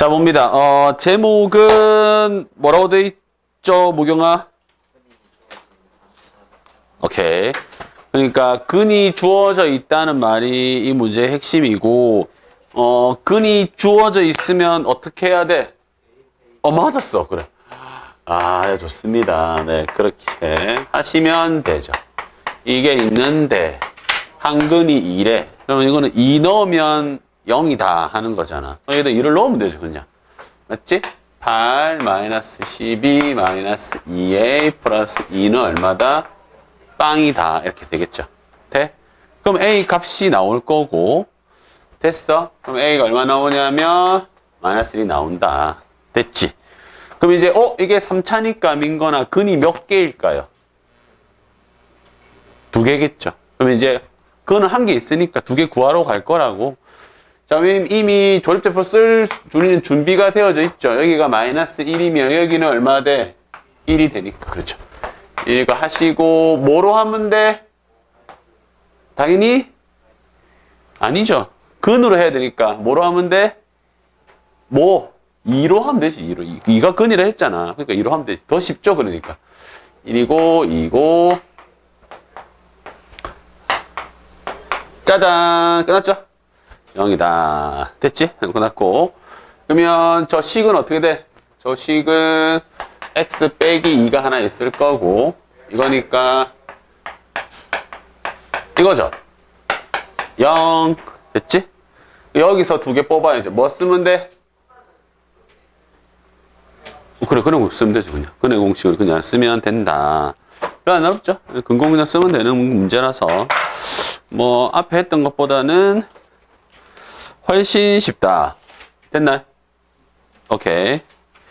자, 봅니다. 어, 제목은 뭐라고 돼 있죠, 무경아? 오케이. 그러니까 근이 주어져 있다는 말이 이 문제의 핵심이고, 어, 근이 주어져 있으면 어떻게 해야 돼? 어, 맞았어. 그래. 아, 네, 좋습니다. 네, 그렇게 하시면 되죠. 이게 있는데, 한근이 2래. 그러면 이거는 2 넣으면 0이다 하는 거잖아. 여기다 2를 넣으면 되죠, 그냥. 맞지? 8 마이너스 12 마이너스 2a 플러스 2는 얼마다? 빵이다. 이렇게 되겠죠. 돼? 그럼 a 값이 나올 거고, 됐어? 그럼 a가 얼마 나오냐면, 마이너스 1이 나온다. 됐지? 그럼 이제, 어? 이게 3차니까 민거나 근이 몇 개일까요? 두 개겠죠. 그럼 이제, 그거는 한 개 있으니까 두 개 구하러 갈 거라고. 자, 이미- 조립대표 쓸 준비가 되어져 있죠. 여기가 마이너스 1이면 여기는 얼마 돼? 1이 되니까. 그렇죠. 이거 하시고, 뭐로 하면 돼? 당연히? 아니죠. 근으로 해야 되니까. 뭐로 하면 돼? 뭐? 2로 하면 되지, 2로. 2가 근이라 했잖아. 그러니까 2로 하면 되지. 더 쉽죠, 그러니까. 1이고, 2고. 짜잔! 끝났죠? 0이다. 됐지? 끝났고. 그러면 저 식은 어떻게 돼? 저 식은 x 빼기 2가 하나 있을 거고, 이거니까, 이거죠? 0. 됐지? 여기서 두 개 뽑아야죠. 뭐 쓰면 돼? 그래, 그런 거 쓰면 되죠, 그냥. 근의 공식을 그냥 쓰면 된다. 별로 안 어렵죠? 근공 그냥 쓰면 되는 문제라서. 뭐, 앞에 했던 것보다는 훨씬 쉽다. 됐나요? 오케이.